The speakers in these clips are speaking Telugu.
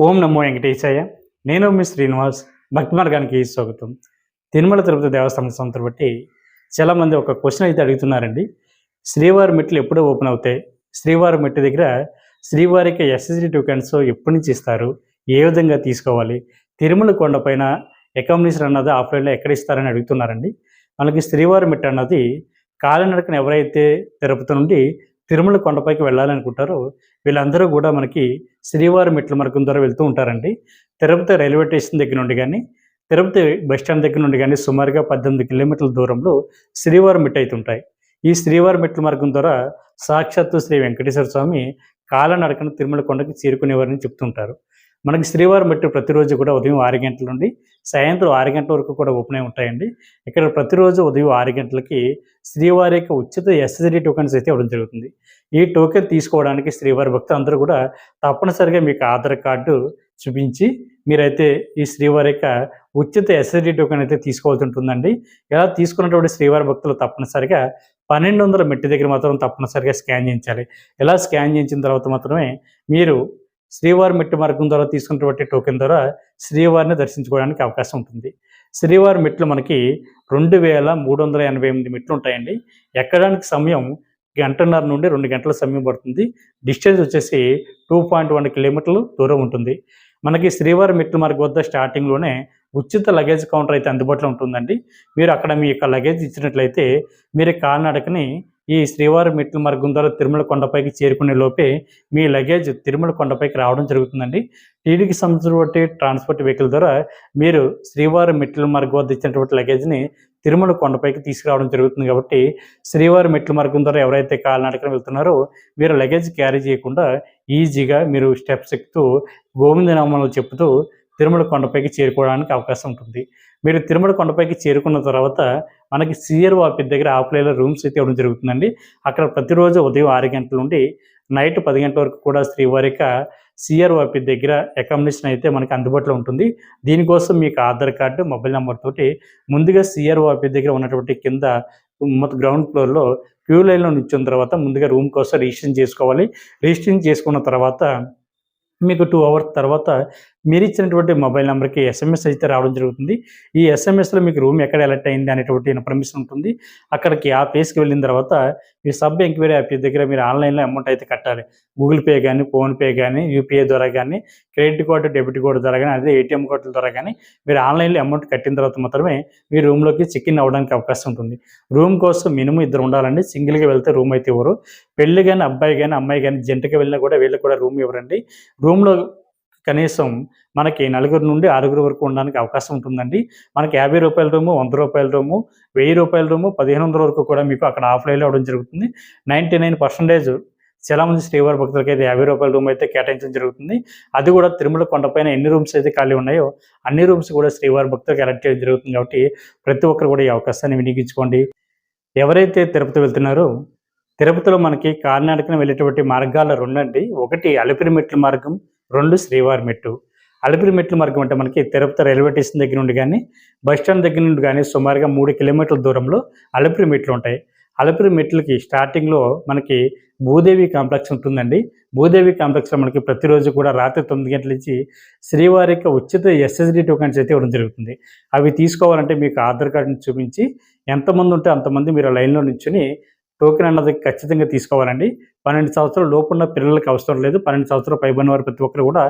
ఓం నమో వెంకటేశాయ. నేను మీ శ్రీనివాస్. భక్తి మార్గానికి స్వాగతం. తిరుమల తిరుపతి దేవస్థానం సంస్థ బట్టి చాలామంది ఒక క్వశ్చన్ అయితే అడుగుతున్నారండి. శ్రీవారి మెట్లు ఎప్పుడు ఓపెన్ అవుతాయి? శ్రీవారి మెట్టు దగ్గర శ్రీవారికి ఎస్ఎస్డి టోకెన్స్ ఎప్పటి నుంచి ఇస్తారు? ఏ విధంగా తీసుకోవాలి? తిరుమల కొండపైన అకామిడేషన్ అన్నది ఆఫ్లైన్లో ఎక్కడ ఇస్తారని అడుగుతున్నారండి. మనకి శ్రీవారి మెట్టు అన్నది కాలినడకన ఎవరైతే తిరుపతి నుండి తిరుమల కొండపైకి వెళ్ళాలనుకుంటారో వీళ్ళందరూ కూడా మనకి శ్రీవారి మెట్ల మార్గం ద్వారా వెళ్తూ ఉంటారండి. తిరుపతి రైల్వే స్టేషన్ దగ్గర నుండి కానీ తిరుపతి బస్ స్టాండ్ దగ్గర నుండి కానీ సుమారుగా పద్దెనిమిది కిలోమీటర్ల దూరంలో శ్రీవారి మెట్టు అయితే ఉంటాయి. ఈ శ్రీవారి మెట్ల మార్గం ద్వారా సాక్షాత్తు శ్రీ వెంకటేశ్వర స్వామి కాలనడకన తిరుమల కొండకి చేరుకునేవారని చెప్తుంటారు. మనకి శ్రీవారి మెట్టు ప్రతిరోజు కూడా ఉదయం ఆరు గంటల నుండి సాయంత్రం ఆరు గంటల వరకు కూడా ఓపెన్ అయి ఉంటాయండి. ఇక్కడ ప్రతిరోజు ఉదయం ఆరు గంటలకి శ్రీవారి యొక్క ఉచిత ఎస్ఎస్డి టోకెన్స్ అయితే ఇవ్వడం జరుగుతుంది. ఈ టోకెన్ తీసుకోవడానికి శ్రీవారి భక్తులు అందరూ కూడా తప్పనిసరిగా మీకు ఆధార్ కార్డు చూపించి మీరైతే ఈ శ్రీవారి యొక్క ఉచిత ఎస్ఎస్డి టోకెన్ అయితే తీసుకోవాల్సి ఉంటుందండి. ఇలా తీసుకున్నటువంటి శ్రీవారి భక్తులు తప్పనిసరిగా పన్నెండు వందల మెట్టి దగ్గర మాత్రం తప్పనిసరిగా స్కాన్ చేయించాలి. ఇలా స్కాన్ చేయించిన తర్వాత మాత్రమే మీరు శ్రీవారి మెట్టు మార్గం ద్వారా తీసుకున్నటువంటి టోకెన్ ద్వారా శ్రీవారిని దర్శించుకోవడానికి అవకాశం ఉంటుంది. శ్రీవారి మెట్లు మనకి రెండు వేల మూడు వందల ఎనభై ఎనిమిది మెట్లు ఉంటాయండి. ఎక్కడానికి సమయం గంటన్నర నుండి రెండు గంటల సమయం పడుతుంది. డిస్టెన్స్ వచ్చేసి టూ పాయింట్ వన్ కిలోమీటర్లు దూరం ఉంటుంది. మనకి శ్రీవారి మెట్ల మార్గం వద్ద స్టార్టింగ్లోనే ఉచిత లగేజ్ కౌంటర్ అయితే అందుబాటులో ఉంటుందండి. మీరు అక్కడ మీ యొక్క లగేజ్ ఇచ్చినట్లయితే మీరు కాలినడకని ఈ శ్రీవారి మెట్ల మార్గం ద్వారా తిరుమల కొండపైకి చేరుకునే లోపే మీ లగేజ్ తిరుమల కొండపైకి రావడం జరుగుతుందండి. టీడీకి సంబంధించినటువంటి ట్రాన్స్పోర్ట్ వెహికల్ ద్వారా మీరు శ్రీవారి మెట్ల మార్గం వద్ద ఇచ్చినటువంటి లగేజ్ని తిరుమల కొండపైకి తీసుకురావడం జరుగుతుంది కాబట్టి శ్రీవారి మెట్ల మార్గం ద్వారా ఎవరైతే కాలినడకన వెళ్తున్నారో మీరు లగేజ్ క్యారీ చేయకుండా ఈజీగా మీరు స్టెప్స్ ఎక్కుతూ గోవిందనామాలు చెప్తూ తిరుమల కొండపైకి చేరుకోవడానికి అవకాశం ఉంటుంది. మీరు తిరుమల కొండపైకి చేరుకున్న తర్వాత మనకి సిఆర్ ఆఫీస్ దగ్గర ఆఫ్లైన్లో రూమ్స్ అయితే ఇవ్వడం జరుగుతుందండి. అక్కడ ప్రతిరోజు ఉదయం ఆరు గంటల నుండి నైట్ పది గంటల వరకు కూడా శ్రీవారిక యొక్క సిఆర్ ఆఫీస్ దగ్గర అకామిడేషన్ అయితే మనకి అందుబాటులో ఉంటుంది. దీనికోసం మీకు ఆధార్ కార్డు మొబైల్ నెంబర్ తోటి ముందుగా సిఆర్ ఆఫీస్ దగ్గర ఉన్నటువంటి కింద మొత్తం గ్రౌండ్ ఫ్లోర్లో క్యూ లైన్లో నిల్చున్న తర్వాత ముందుగా రూమ్ కోసం రిజిస్ట్రేషన్ చేసుకోవాలి. రిజిస్ట్రేషన్ చేసుకున్న తర్వాత మీకు టూ అవర్స్ తర్వాత మీరు ఇచ్చినటువంటి మొబైల్ నెంబర్కి ఎస్ఎంఎస్ అయితే రావడం జరుగుతుంది. ఈ ఎస్ఎంఎస్లో మీకు రూమ్ ఎక్కడ ఎలర్ట్ అయింది అనేటువంటి ఇన్ఫర్మేషన్ ఉంటుంది. అక్కడికి ఆ ప్లేస్కి వెళ్ళిన తర్వాత మీ సబ్ ఎంక్వైరీ యాప్ దగ్గర మీరు ఆన్లైన్లో అమౌంట్ అయితే కట్టాలి. గూగుల్ పే కానీ ఫోన్పే కానీ యూపీఐ ద్వారా కానీ క్రెడిట్ కార్డు డెబిట్ కార్డు ద్వారా కానీ అదే ఏటీఎం కార్డుల ద్వారా కానీ మీరు ఆన్లైన్లో అమౌంట్ కట్టిన తర్వాత మాత్రమే మీ రూమ్లోకి చెక్ ఇన్ అవ్వడానికి అవకాశం ఉంటుంది. రూమ్ కోసం మినిమం ఇద్దరు ఉండాలండి. సింగిల్గా వెళ్తే రూమ్ అయితే ఇవ్వరు. పెళ్ళి కానీ అబ్బాయి కానీ అమ్మాయి కానీ జంటకి వెళ్ళినా కూడా వీళ్ళకి కూడా రూమ్ ఇవ్వరండి. రూమ్లో కనీసం మనకి నలుగురు నుండి ఆరుగురు వరకు ఉండడానికి అవకాశం ఉంటుందండి. మనకి యాభై రూపాయల రూము వంద రూపాయల రూము వెయ్యి రూపాయల రూము పదిహేను వందల వరకు కూడా మీకు అక్కడ ఆఫ్లైన్లో అవ్వడం జరుగుతుంది. నైంటీ నైన్ పర్సెంటేజ్ చాలామంది శ్రీవారి భక్తులకి అయితే యాభై రూపాయల రూమ్ అయితే కేటాయించడం జరుగుతుంది. అది కూడా తిరుమల కొండపైన ఎన్ని రూమ్స్ అయితే ఖాళీ ఉన్నాయో అన్ని రూమ్స్ కూడా శ్రీవారి భక్తులకు అలర్ట్ చేయడం జరుగుతుంది. కాబట్టి ప్రతి ఒక్కరు కూడా ఈ అవకాశాన్ని వినియోగించుకోండి. ఎవరైతే తిరుపతి వెళ్తున్నారో తిరుపతిలో మనకి కాలినడకన వెళ్ళేటువంటి మార్గాలు రెండండి. ఒకటి అలిపిరి మెట్లు మార్గం రెండు శ్రీవారి మెట్టు. అలిపిరి మెట్ల మార్గం అంటే మనకి తిరుపతి రైల్వే స్టేషన్ దగ్గర నుండి కానీ బస్ స్టాండ్ దగ్గర నుండి కానీ సుమారుగా మూడు కిలోమీటర్ల దూరంలో అలిపిరి మెట్లు ఉంటాయి. అలిపిరి మెట్లకి స్టార్టింగ్లో మనకి భూదేవి కాంప్లెక్స్ ఉంటుందండి. భూదేవి కాంప్లెక్స్లో మనకి ప్రతిరోజు కూడా రాత్రి తొమ్మిది గంటల నుంచి శ్రీవారి యొక్క ఉచిత ఎస్ఎస్డి టోకెన్స్ అయితే ఇవ్వడం జరుగుతుంది. అవి తీసుకోవాలంటే మీకు ఆధార్ కార్డుని చూపించి ఎంతమంది ఉంటే అంతమంది మీరు లైన్లో నిల్చొని టోకెన్ అన్నది ఖచ్చితంగా తీసుకోవాలండి. పన్నెండు సంవత్సరాల లోపున్న పిల్లలకి అవసరం లేదు. పన్నెండు సంవత్సరాలు పైబడిన వారు ప్రతి ఒక్కరు కూడా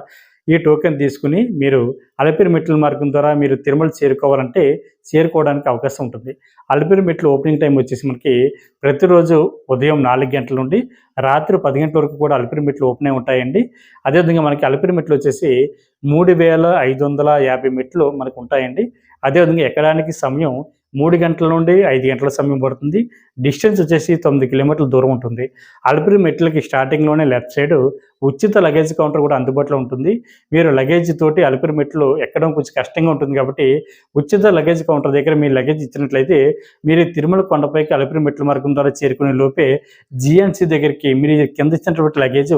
ఈ టోకెన్ తీసుకుని మీరు అలపిరి మెట్ల మార్గం ద్వారా మీరు తిరుమల చేరుకోవాలంటే చేరుకోవడానికి అవకాశం ఉంటుంది. అలపిరి మెట్లు ఓపెనింగ్ టైం వచ్చేసి మనకి ప్రతిరోజు ఉదయం నాలుగు గంటల నుండి రాత్రి పది గంటల వరకు కూడా అలపిరి మెట్లు ఓపెన్ అయి ఉంటాయండి. అదేవిధంగా మనకి అలపిరి మెట్లు వచ్చేసి మూడు వేల ఐదు వందల యాభై మెట్లు మనకు ఉంటాయండి. అదేవిధంగా ఎక్కడానికి సమయం మూడు గంటల నుండి ఐదు గంటల సమయం పడుతుంది. డిస్టెన్స్ వచ్చేసి తొమ్మిది కిలోమీటర్ల దూరం ఉంటుంది. అలిపిరి మెట్లకి స్టార్టింగ్లోనే లెఫ్ట్ సైడ్ ఉచిత లగేజ్ కౌంటర్ కూడా అందుబాటులో ఉంటుంది. మీరు లగేజ్ తోటి అలిపిరి మెట్లు ఎక్కడం కొంచెం కష్టంగా ఉంటుంది కాబట్టి ఉచిత లగేజ్ కౌంటర్ దగ్గర మీ లగేజ్ ఇచ్చినట్లయితే మీరు తిరుమల కొండపైకి అలిపిరి మెట్ల మార్గం ద్వారా చేరుకునే లోపే జిఎన్సీ దగ్గరికి మీరు కింద ఇచ్చినటువంటి లగేజ్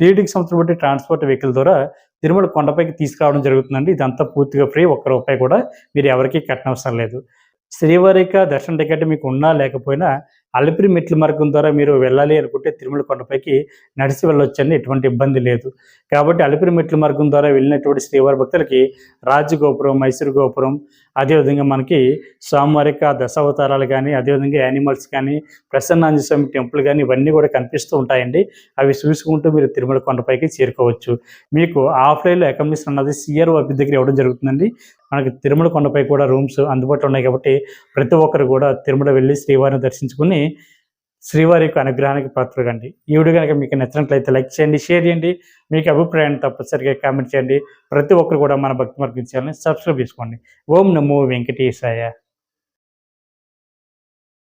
టీడీకి సంవత్సరం బట్టి ట్రాన్స్పోర్ట్ వెహికల్ ద్వారా తిరుమల కొండపైకి తీసుకురావడం జరుగుతుందండి. ఇదంతా పూర్తిగా ఫ్రీ ఒక్క రూపాయి కూడా మీరు ఎవరికీ కట్టనవసరం లేదు. శ్రీవారిక దర్శన టికెట్ మీకు ఉన్నా లేకపోయినా అలిపిరి మెట్ల మార్గం ద్వారా మీరు వెళ్ళాలి అనుకుంటే తిరుమల కొండపైకి నడిచి వెళ్ళొచ్చని ఎటువంటి ఇబ్బంది లేదు. కాబట్టి అలిపిరి మెట్ల మార్గం ద్వారా వెళ్ళినటువంటి శ్రీవారి భక్తులకి రాజగోపురం మైసూరు గోపురం అదేవిధంగా మనకి స్వామివారిక దశావతారాలు కానీ అదేవిధంగా యానిమల్స్ కానీ ప్రసన్నాంజ స్వామి టెంపుల్ కానీ ఇవన్నీ కూడా కనిపిస్తూ ఉంటాయండి. అవి చూసుకుంటూ మీరు తిరుమల కొండపైకి చేరుకోవచ్చు. మీకు ఆఫ్లైన్లో అకామిడేషన్ అన్నది సిఆర్ఓ అభ్యర్థి దగ్గర ఇవ్వడం జరుగుతుందండి. మనకి తిరుమల కొండపై కూడా రూమ్స్ అందుబాటులో ఉన్నాయి కాబట్టి ప్రతి ఒక్కరు కూడా తిరుమల వెళ్ళి శ్రీవారిని దర్శించుకుని శ్రీవారి యొక్క అనుగ్రహానికి పాత్రకండి ఈ వీడియో కనుక మీకు నచ్చినట్లయితే లైక్ చేయండి షేర్ చేయండి. మీకు అభిప్రాయాన్ని తప్పనిసరిగా కామెంట్ చేయండి. ప్రతి ఒక్కరు కూడా మన భక్తి మార్గం ఛానల్ని సబ్స్క్రైబ్ చేసుకోండి. ఓం నమో వెంకటేశాయ.